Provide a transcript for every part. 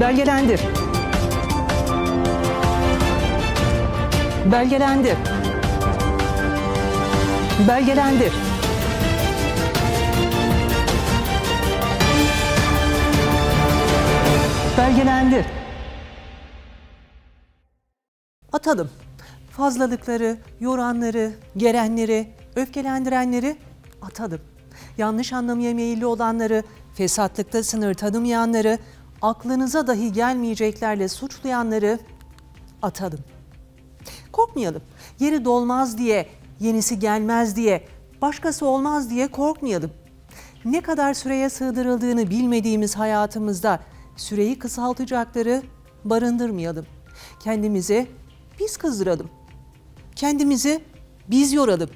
Belgelendir. Belgelendir. Belgelendir. Belgelendir. Atalım. Fazlalıkları, yoranları, gerenleri, öfkelendirenleri atalım. Yanlış anlamaya meyilli olanları, fesatlıkta sınır tanımayanları, aklınıza dahi gelmeyeceklerle suçlayanları atalım. Korkmayalım. Yeri dolmaz diye, yenisi gelmez diye, başkası olmaz diye korkmayalım. Ne kadar süreye sığdırıldığını bilmediğimiz hayatımızda süreyi kısaltacakları barındırmayalım. Kendimizi biz kızdıralım. Kendimizi biz yoralım.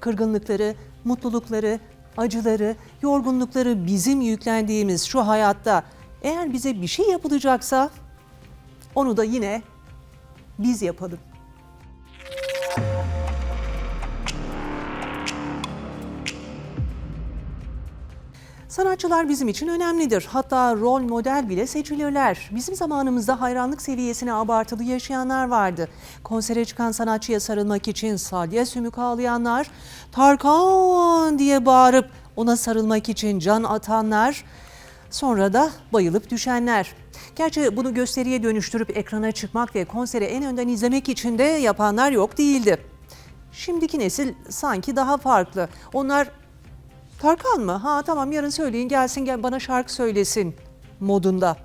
Kırgınlıkları, mutlulukları, acıları, yorgunlukları bizim yüklendiğimiz şu hayatta eğer bize bir şey yapılacaksa onu da yine biz yapalım. Sanatçılar bizim için önemlidir. Hatta rol model bile seçilirler. Bizim zamanımızda hayranlık seviyesine abartılı yaşayanlar vardı. Konsere çıkan sanatçıya sarılmak için salya sümük ağlayanlar, Tarkan diye bağırıp ona sarılmak için can atanlar, sonra da bayılıp düşenler. Gerçi bunu gösteriye dönüştürüp ekrana çıkmak ve konseri en önden izlemek için de yapanlar yok değildi. Şimdiki nesil sanki daha farklı. Onlar Tarkan mı? Ha tamam yarın söyleyin gelsin gel bana şarkı söylesin modunda.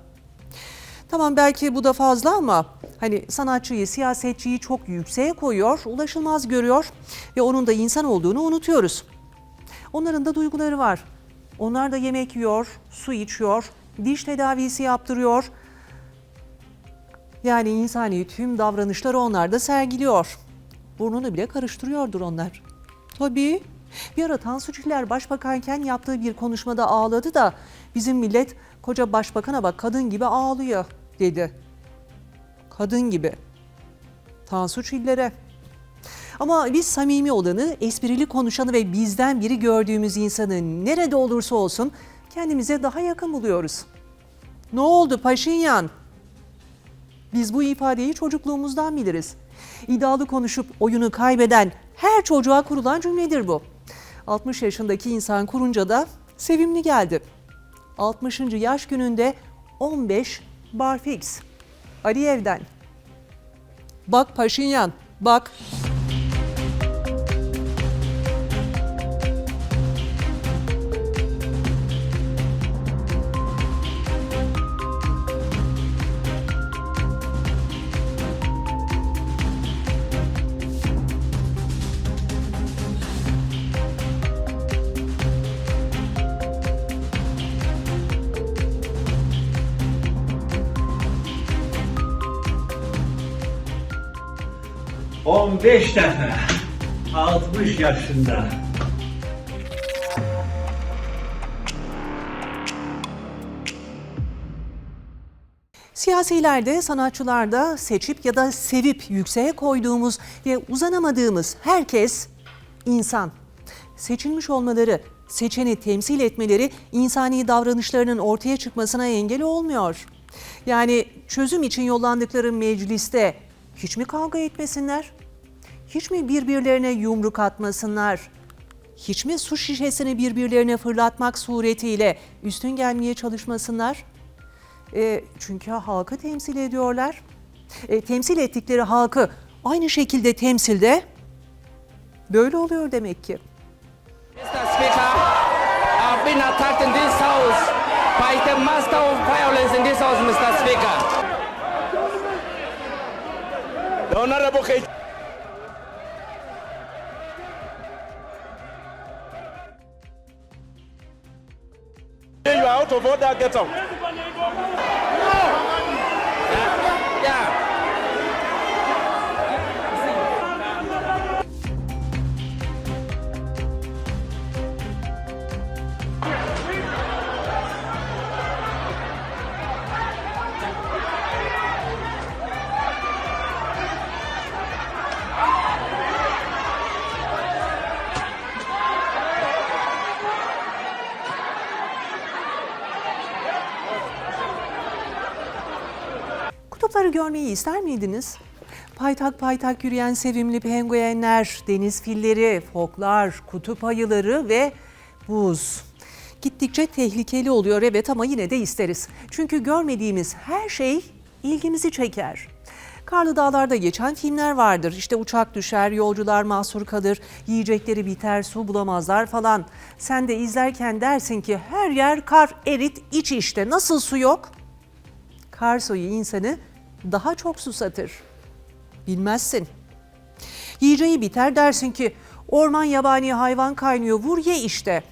Tamam belki bu da fazla ama hani sanatçıyı, siyasetçiyi çok yükseğe koyuyor, ulaşılmaz görüyor ve onun da insan olduğunu unutuyoruz. Onların da duyguları var. Onlar da yemek yiyor, su içiyor, diş tedavisi yaptırıyor. Yani insani tüm davranışları onlar da sergiliyor. Burnunu bile karıştırıyordur onlar. Tabii. Bir ara Tansu Çiller başbakanken yaptığı bir konuşmada ağladı da bizim millet koca başbakana bak kadın gibi ağlıyor dedi. Kadın gibi. Tansu Çiller'e. Ama biz samimi olanı, esprili konuşanı ve bizden biri gördüğümüz insanı nerede olursa olsun kendimize daha yakın buluyoruz. Ne oldu Paşinyan? Biz bu ifadeyi çocukluğumuzdan biliriz. İddialı konuşup oyunu kaybeden her çocuğa kurulan cümledir bu. 60 yaşındaki insan kurunca da sevimli geldi. 60. yaş gününde 15 barfix. Aliyev'den. Bak Paşinyan, bak. On beş defa. 60 yaşında. Siyasilerde, sanatçılarda seçip ya da sevip yükseğe koyduğumuz ve uzanamadığımız herkes insan. Seçilmiş olmaları, seçeni temsil etmeleri insani davranışlarının ortaya çıkmasına engel olmuyor. Yani çözüm için yollandıkları mecliste hiç mi kavga etmesinler? Hiç mi birbirlerine yumruk atmasınlar? Hiç mi su şişesini birbirlerine fırlatmak suretiyle üstün gelmeye çalışmasınlar? E, çünkü halkı temsil ediyorlar. E, temsil ettikleri halkı aynı şekilde temsilde böyle oluyor demek ki. Mr. Speaker, I've been. Honorable K. You are out of order, get out. Yeah. Kutupları görmeyi ister miydiniz? Paytak paytak yürüyen sevimli penguenler, deniz filleri, foklar, kutup ayıları ve buz. Gittikçe tehlikeli oluyor evet ama yine de isteriz. Çünkü görmediğimiz her şey ilgimizi çeker. Karlı dağlarda geçen filmler vardır. İşte uçak düşer, yolcular mahsur kalır, yiyecekleri biter, su bulamazlar falan. Sen de izlerken dersin ki her yer kar, erit, iç işte. Nasıl su yok? Kar suyu insanı daha çok susatır. Bilmezsin. Yiyeceği biter dersin ki orman yabani hayvan kaynıyor vur ye işte.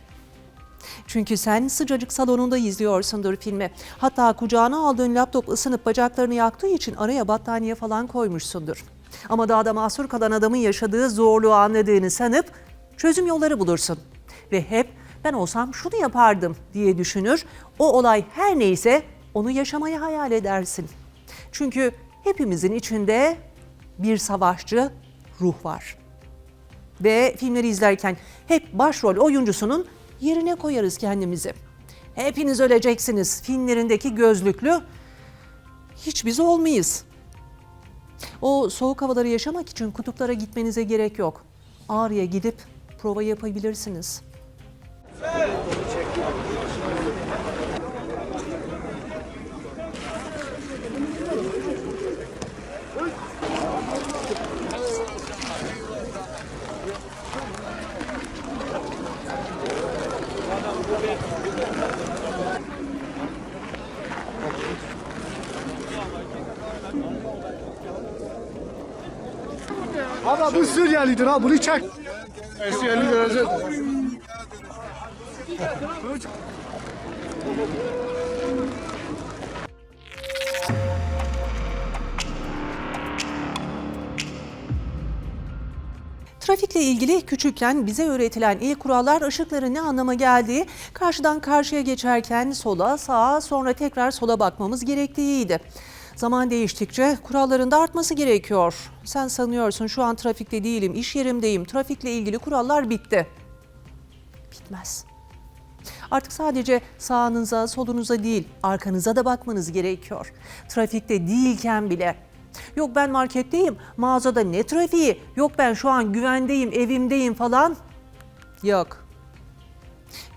Çünkü sen sıcacık salonunda izliyorsundur filmi. Hatta kucağına aldığın laptop ısınıp bacaklarını yaktığı için araya battaniye falan koymuşsundur. Ama dağda mahsur kalan adamın yaşadığı zorluğu anladığını sanıp çözüm yolları bulursun. Ve hep ben olsam şunu yapardım diye düşünür. O olay her neyse onu yaşamayı hayal edersin. Çünkü hepimizin içinde bir savaşçı ruh var ve filmleri izlerken hep başrol oyuncusunun yerine koyarız kendimizi. Hepiniz öleceksiniz filmlerindeki gözlüklü hiç biz olmayız. O soğuk havaları yaşamak için kutuplara gitmenize gerek yok. Ağrı'ya gidip prova yapabilirsiniz. Ama bu Suriyelidir ha bunu çek. Suriyeli görecek. Trafikle ilgili küçükken bize öğretilen ilk kurallar ışıkların ne anlama geldiği, karşıdan karşıya geçerken sola, sağa, sonra tekrar sola bakmamız gerektiğiydi. Zaman değiştikçe kuralların da artması gerekiyor. Sen sanıyorsun şu an trafikte değilim, iş yerimdeyim, trafikle ilgili kurallar bitti. Bitmez. Artık sadece sağınıza, solunuza değil, arkanıza da bakmanız gerekiyor. Trafikte değilken bile. Yok ben marketteyim, mağazada ne trafiği, yok ben şu an güvendeyim, evimdeyim falan. Yok.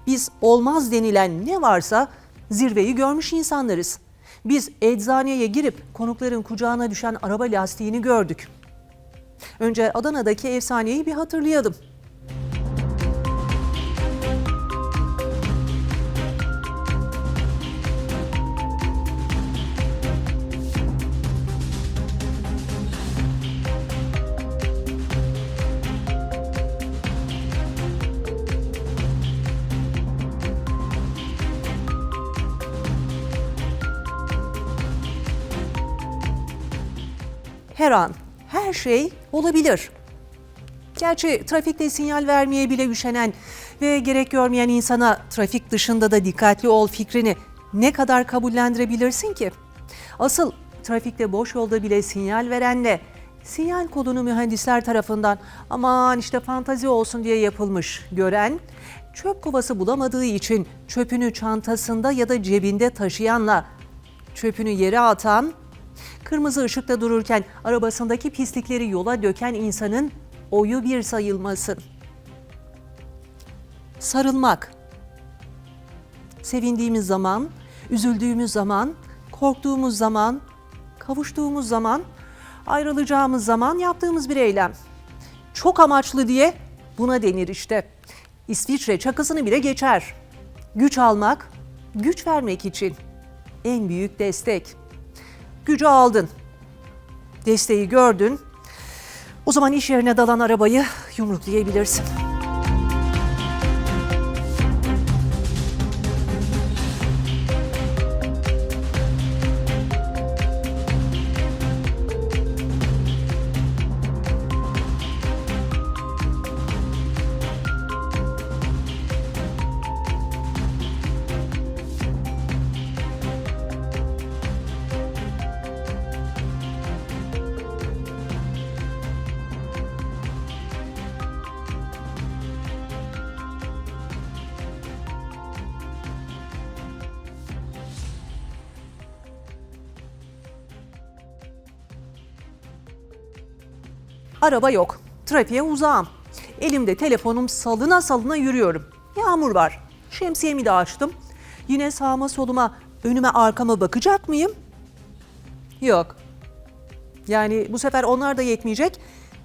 Biz olmaz denilen ne varsa zirveyi görmüş insanlarız. Biz eczaneye girip konukların kucağına düşen araba lastiğini gördük. Önce Adana'daki efsaneyi bir hatırlayalım. Her an her şey olabilir. Gerçi trafikte sinyal vermeye bile üşenen ve gerek görmeyen insana trafik dışında da dikkatli ol fikrini ne kadar kabullendirebilirsin ki? Asıl trafikte boş yolda bile sinyal verenle sinyal kodunu mühendisler tarafından aman işte fantazi olsun diye yapılmış gören, çöp kovası bulamadığı için çöpünü çantasında ya da cebinde taşıyanla çöpünü yere atan Kırmızı ışıkta dururken arabasındaki pislikleri yola döken insanın oyu bir sayılmasın. Sarılmak. Sevindiğimiz zaman, üzüldüğümüz zaman, korktuğumuz zaman, kavuştuğumuz zaman, ayrılacağımız zaman yaptığımız bir eylem. Çok amaçlı diye buna denir işte. İsviçre çakısını bile geçer. Güç almak, güç vermek için en büyük destek gücü aldın. Desteği gördün. O zaman iş yerine dalan arabayı yumruklayabilirsin. Araba yok. Trafiğe uzağım. Elimde telefonum salına salına yürüyorum. Yağmur var. Şemsiyemi de açtım. Yine sağıma soluma, önüme arkama bakacak mıyım? Yok. Yani bu sefer onlar da yetmeyecek.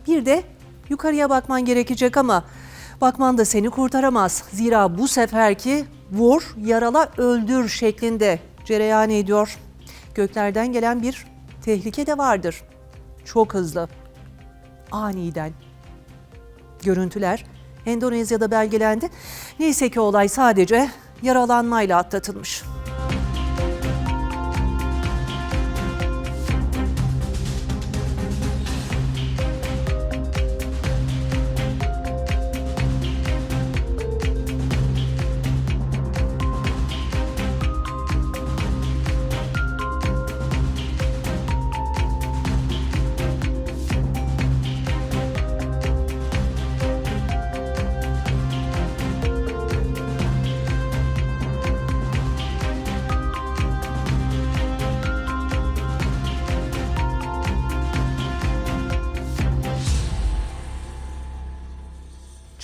Bir de yukarıya bakman gerekecek ama bakman da seni kurtaramaz. Zira bu seferki vur, yarala, öldür şeklinde cereyan ediyor. Göklerden gelen bir tehlike de vardır. Çok hızlı. Aniden. Görüntüler Endonezya'da belgelendi. Neyse ki olay sadece yaralanmayla atlatılmış.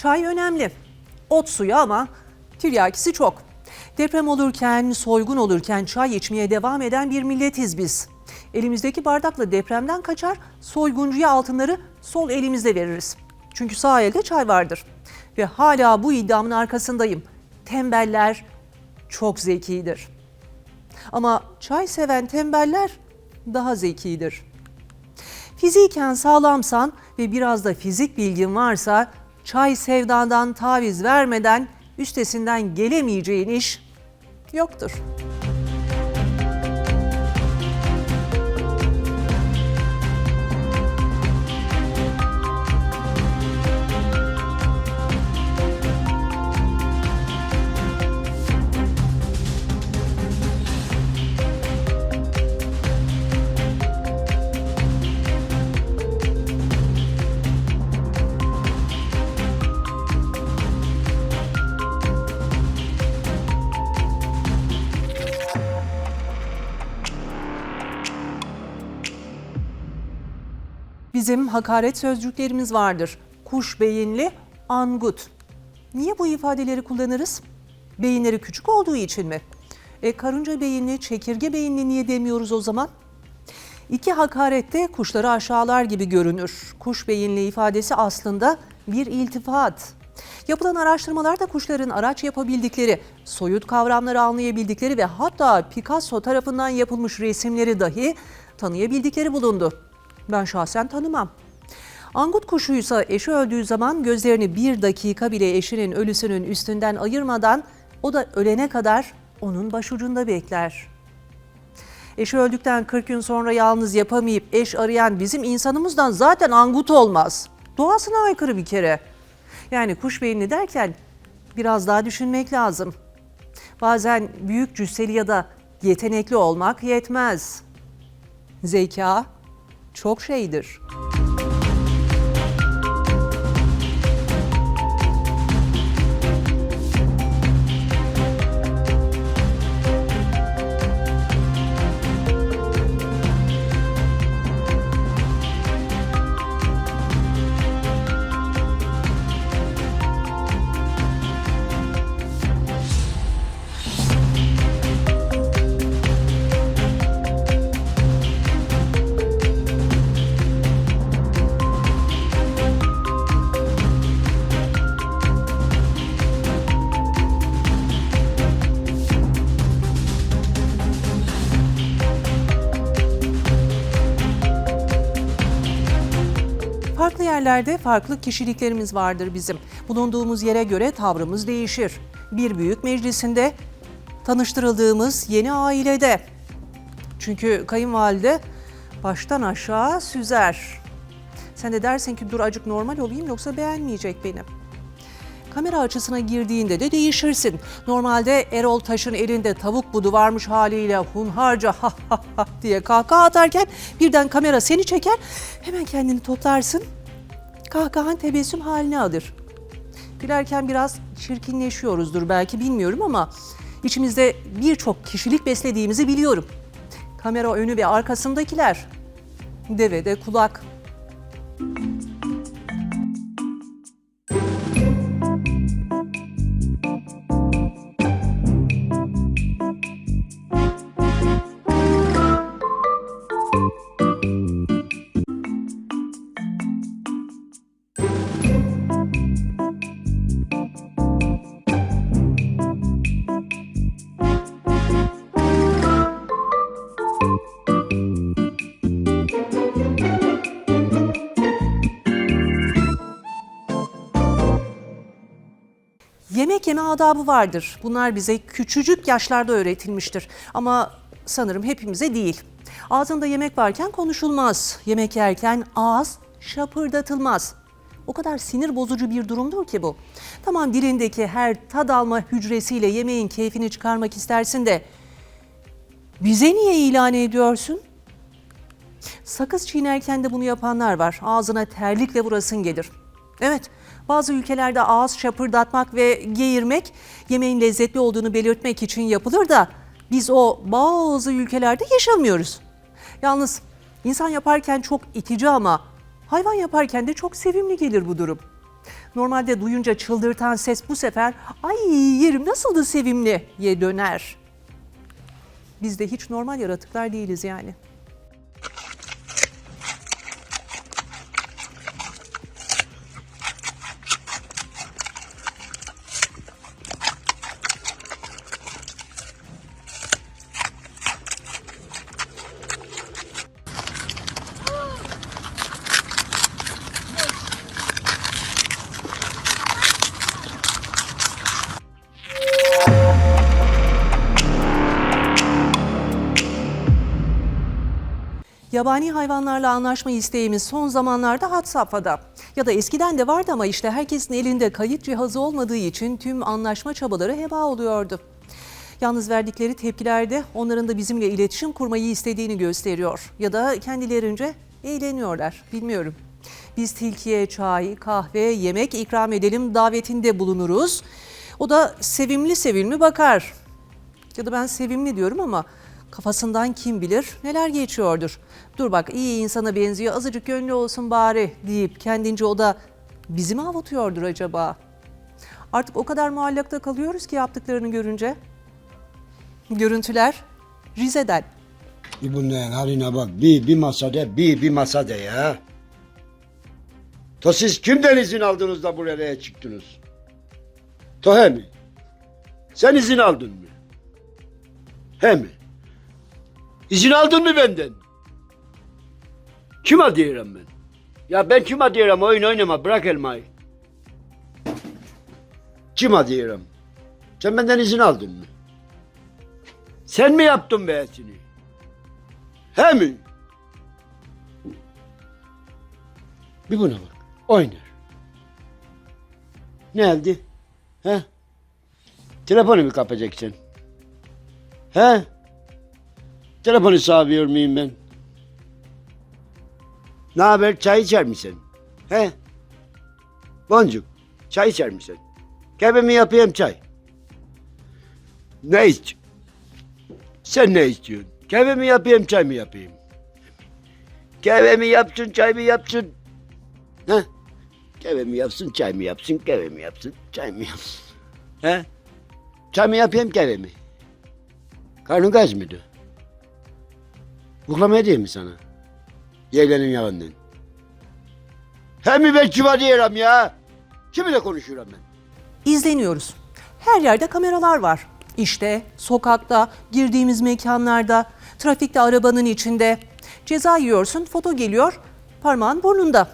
Çay önemli. Ot suyu ama tiryakisi çok. Deprem olurken, soygun olurken çay içmeye devam eden bir milletiz biz. Elimizdeki bardakla depremden kaçar, soyguncuya altınları sol elimizde veririz. Çünkü sağ elde çay vardır. Ve hala bu iddiamın arkasındayım. Tembeller çok zekidir. Ama çay seven tembeller daha zekidir. Fiziken sağlamsan ve biraz da fizik bilgin varsa çay sevdadan taviz vermeden üstesinden gelemeyeceğin iş yoktur. Bizim hakaret sözcüklerimiz vardır. Kuş beyinli, angut. Niye bu ifadeleri kullanırız? Beyinleri küçük olduğu için mi? E, karınca beyinli, çekirge beyinli niye demiyoruz o zaman? İki hakarette kuşları aşağılar gibi görünür. Kuş beyinli ifadesi aslında bir iltifat. Yapılan araştırmalarda kuşların araç yapabildikleri, soyut kavramları anlayabildikleri ve hatta Picasso tarafından yapılmış resimleri dahi tanıyabildikleri bulundu. Ben şahsen tanımam. Angut kuşuysa eşi öldüğü zaman gözlerini bir dakika bile eşinin ölüsünün üstünden ayırmadan o da ölene kadar onun başucunda bekler. Eşi öldükten 40 gün sonra yalnız yapamayıp eş arayan bizim insanımızdan zaten angut olmaz. Doğasına aykırı bir kere. Yani kuş beyinli derken biraz daha düşünmek lazım. Bazen büyük cüsseli ya da yetenekli olmak yetmez. Zeka çok şeydir. Yerlerde farklı kişiliklerimiz vardır bizim. Bulunduğumuz yere göre tavrımız değişir. Bir büyük meclisinde, tanıştırıldığımız yeni ailede. Çünkü kayınvalide baştan aşağı süzer. Sen de dersin ki dur acık normal olayım yoksa beğenmeyecek beni. Kamera açısına girdiğinde de değişirsin. Normalde Erol Taş'ın elinde tavuk budu varmış haliyle hunharca ha ha ha diye kahkaha atarken birden kamera seni çeker. Hemen kendini toplarsın. Kahkahan tebessüm haline alır. Gülerken biraz çirkinleşiyoruzdur belki bilmiyorum ama içimizde birçok kişilik beslediğimizi biliyorum. Kamera önü ve arkasındakiler. Deve de kulak. yeme adabı vardır. Bunlar bize küçücük yaşlarda öğretilmiştir. Ama sanırım hepimize değil. Ağzında yemek varken konuşulmaz. Yemek yerken ağız şapırdatılmaz. O kadar sinir bozucu bir durumdur ki bu. Tamam dilindeki her tad alma hücresiyle yemeğin keyfini çıkarmak istersin de bize niye ilan ediyorsun? Sakız çiğnerken de bunu yapanlar var. Ağzına terlikle vurasın gelir. Evet, bazı ülkelerde ağız şapırdatmak ve geğirmek yemeğin lezzetli olduğunu belirtmek için yapılır da biz o bazı ülkelerde yaşamıyoruz. Yalnız insan yaparken çok itici ama hayvan yaparken de çok sevimli gelir bu durum. Normalde duyunca çıldırtan ses bu sefer ay yerim nasıl da sevimli ye döner. Biz de hiç normal yaratıklar değiliz yani. Yabani hayvanlarla anlaşma isteğimiz son zamanlarda had safhada. Ya da eskiden de vardı ama işte herkesin elinde kayıt cihazı olmadığı için tüm anlaşma çabaları heba oluyordu. Yalnız verdikleri tepkilerde onların da bizimle iletişim kurmayı istediğini gösteriyor. Ya da kendilerince eğleniyorlar, bilmiyorum. Biz tilkiye çay, kahve, yemek ikram edelim davetinde bulunuruz. O da sevimli sevimli bakar. Ya da ben sevimli diyorum ama kafasından kim bilir neler geçiyordur. Dur bak iyi insana benziyor azıcık gönlü olsun bari deyip kendince o da bizi mi avutuyordur acaba? Artık o kadar muallakta kalıyoruz ki yaptıklarını görünce. Görüntüler Rize'den. Bir bunların haline bak. Bir bir masada, bir bir masada ya. To siz kimden izin aldınız da buraya çıktınız? To he mi? Sen izin aldın mı? He mi? İzin aldın mı benden? Kime diyorum ben? Ya ben kime diyorum oyun oynama bırak elmayı. Kime diyorum? Sen benden izin aldın mı? Sen mi yaptın beğesini? He mi? Bir buna bak. Oynar. Ne oldu? He? Telefonu mu kapacaksın? He? Telefonu sağlıyor muyum ben? Ne haber? Çay içer misin? He? Boncuk, çay içer misin? Kahve mi yapayım çay? Ne iç? Sen ne istiyorsun? Kahve mi yapayım, çay mı yapayım? Kahve mi yapsın, çay mı yapsın? Ha? Kahve mi yapsın, çay mı yapsın, kahve mi yapsın, çay mı yapsın? He? Çay mı yapayım, kahve mi? Karnın gaz mıydı? Buklama edeyim mi sana? Yeğlenin yanından. Hem ben kime diyorum ya? Kiminle konuşuyorum ben? İzleniyoruz. Her yerde kameralar var. İşte sokakta, girdiğimiz mekanlarda, trafikte arabanın içinde. Ceza yiyorsun, foto geliyor, parmağın burnunda.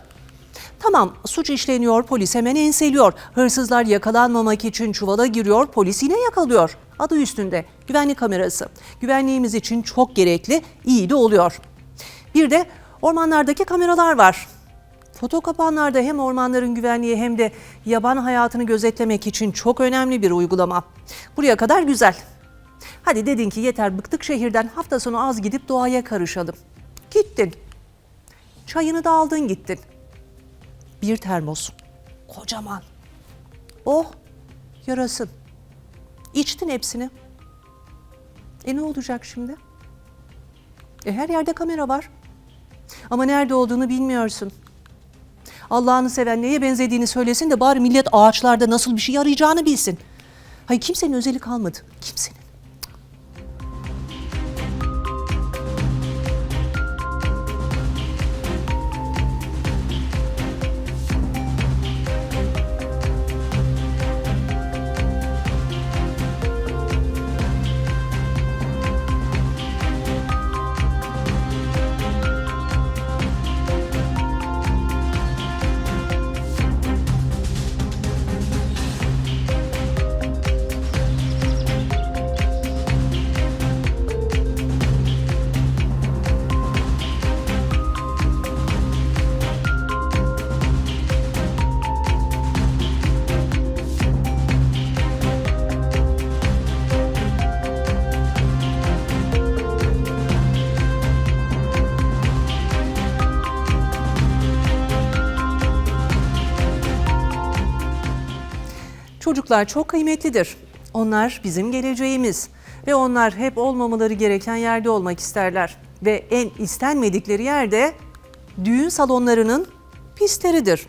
Tamam suç işleniyor, polis hemen enseliyor. Hırsızlar yakalanmamak için çuvala giriyor, polis yine yakalıyor. Adı üstünde, güvenlik kamerası. Güvenliğimiz için çok gerekli, iyi de oluyor. Bir de ormanlardaki kameralar var. Foto kapanlarda hem ormanların güvenliği hem de yaban hayatını gözetlemek için çok önemli bir uygulama. Buraya kadar güzel. Hadi dedin ki yeter bıktık şehirden hafta sonu az gidip doğaya karışalım. Gittin. Çayını da aldın gittin. Bir termos. Kocaman. Oh yarasın. İçtin hepsini. E ne olacak şimdi? E her yerde kamera var. Ama nerede olduğunu bilmiyorsun. Allah'ını seven neye benzediğini söylesin de bari millet ağaçlarda nasıl bir şey arayacağını bilsin. Hayır kimsenin özeli kalmadı. Kimsenin. Çocuklar çok kıymetlidir. Onlar bizim geleceğimiz ve onlar hep olmamaları gereken yerde olmak isterler. Ve en istenmedikleri yerde düğün salonlarının pistleridir.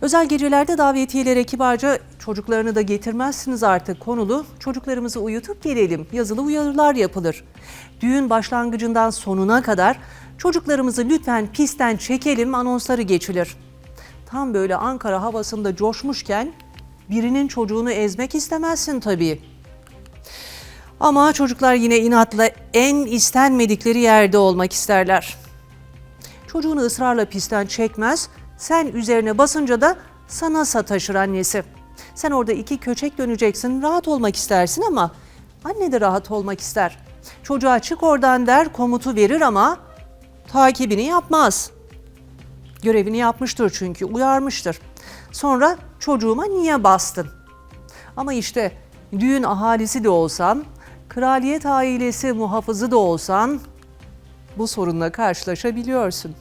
Özel gecelerde davetiyelere kibarca çocuklarını da getirmezsiniz artık konulu. Çocuklarımızı uyutup gelelim. Yazılı uyarılar yapılır. Düğün başlangıcından sonuna kadar çocuklarımızı lütfen pistten çekelim anonsları geçilir. Tam böyle Ankara havasında coşmuşken birinin çocuğunu ezmek istemezsin tabii. Ama çocuklar yine inatla en istenmedikleri yerde olmak isterler. Çocuğunu ısrarla pistten çekmez, sen üzerine basınca da sana sataşır annesi. Sen orada iki köçek döneceksin, rahat olmak istersin ama anne de rahat olmak ister. Çocuğa çık oradan der, komutu verir ama takibini yapmaz. Görevini yapmıştır çünkü, uyarmıştır. Sonra çocuğuma niye bastın? Ama işte düğün ahalisi de olsan, kraliyet ailesi muhafızı da olsan bu sorunla karşılaşabiliyorsun.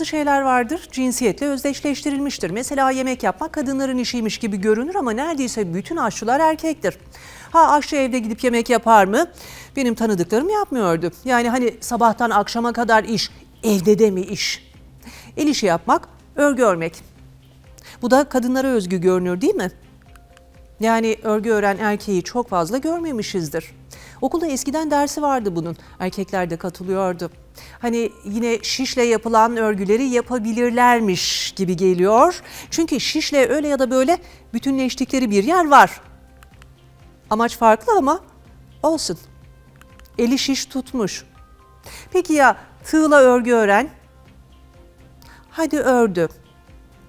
Bazı şeyler vardır cinsiyetle özdeşleştirilmiştir. Mesela yemek yapmak kadınların işiymiş gibi görünür ama neredeyse bütün aşçılar erkektir. Ha aşçı evde gidip yemek yapar mı? Benim tanıdıklarım yapmıyordu. Yani hani sabahtan akşama kadar iş, evde de mi iş? El işi yapmak, örgü örmek. Bu da kadınlara özgü görünür değil mi? Yani örgü öğren erkeği çok fazla görmemişizdir. Okulda eskiden dersi vardı bunun. Erkekler de katılıyordu. Hani yine şişle yapılan örgüleri yapabilirlermiş gibi geliyor. Çünkü şişle öyle ya da böyle bütünleştikleri bir yer var. Amaç farklı ama olsun. Eli şiş tutmuş. Peki ya tığla örgü öğren? Hadi ördü.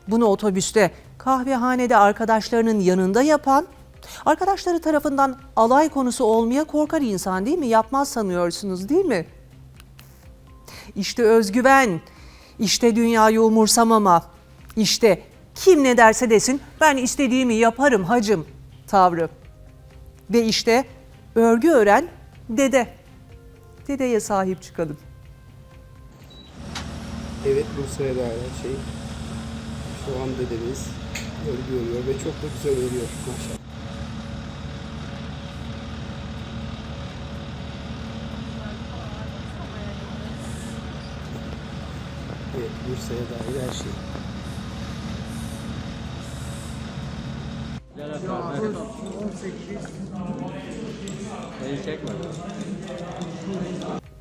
Bunu otobüste, kahvehanede arkadaşlarının yanında yapan, arkadaşları tarafından alay konusu olmaya korkar insan değil mi? Yapmaz sanıyorsunuz değil mi? İşte özgüven, işte dünyayı umursamama, işte kim ne derse desin ben istediğimi yaparım hacım tavrı. Ve işte örgü öğren dede. Dedeye sahip çıkalım. Evet Bursa'ya dair her şey. Şu an dedemiz örgü örüyor ve çok da güzel örüyor maşallah. Evet Bursa'ya dair her şey.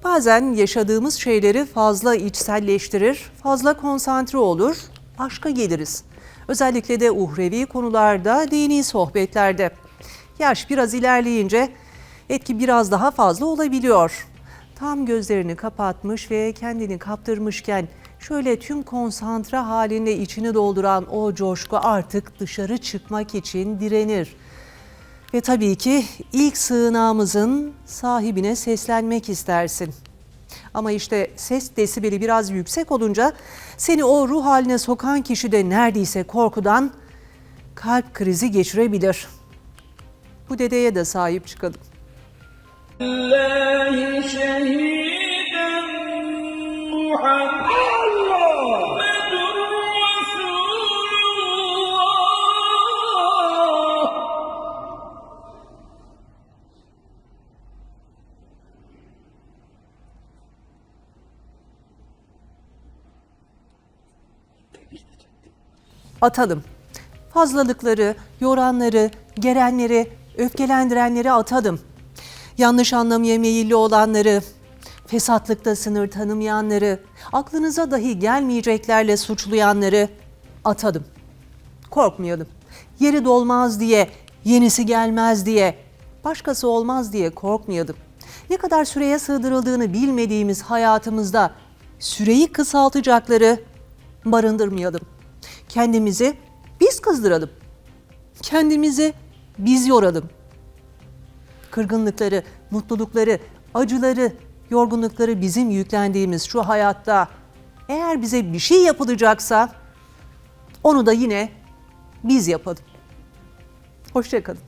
Bazen yaşadığımız şeyleri fazla içselleştirir, fazla konsantre olur, aşka geliriz. Özellikle de uhrevi konularda, dini sohbetlerde. Yaş biraz ilerleyince etki biraz daha fazla olabiliyor. Tam gözlerini kapatmış ve kendini kaptırmışken Şöyle tüm konsantre halinde içini dolduran o coşku artık dışarı çıkmak için direnir. Ve tabii ki ilk sığınağımızın sahibine seslenmek istersin. Ama işte ses desibeli biraz yüksek olunca seni o ruh haline sokan kişi de neredeyse korkudan kalp krizi geçirebilir. Bu dedeye de sahip çıkalım. Allah'ı şehiden Muhammed Atalım. Fazlalıkları, yoranları, gerenleri, öfkelendirenleri atalım. Yanlış anlamaya meyilli olanları, fesatlıkta sınır tanımayanları, aklınıza dahi gelmeyeceklerle suçlayanları atalım. Korkmayalım. Yeri dolmaz diye, yenisi gelmez diye, başkası olmaz diye korkmayalım. Ne kadar süreye sığdırıldığını bilmediğimiz hayatımızda süreyi kısaltacakları barındırmayalım. Kendimizi biz kızdıralım. Kendimizi biz yoralım. Kırgınlıkları, mutlulukları, acıları, yorgunlukları bizim yüklendiğimiz şu hayatta eğer bize bir şey yapılacaksa Onu da yine biz yapalım. Hoşçakalın.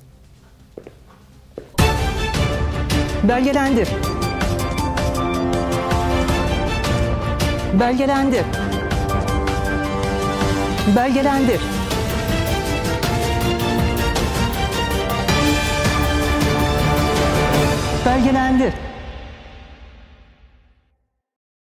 Belgelendi. Belgelendi. Belgelendi. Belgelendi.